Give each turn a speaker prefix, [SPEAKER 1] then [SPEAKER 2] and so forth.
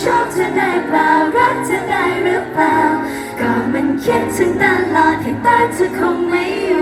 [SPEAKER 1] ชอบเธอได้เปล่ารักเธอได้หรือเปล่า ก็มันคิดถึงตลอดที่ตาเธอคงไม่อยู่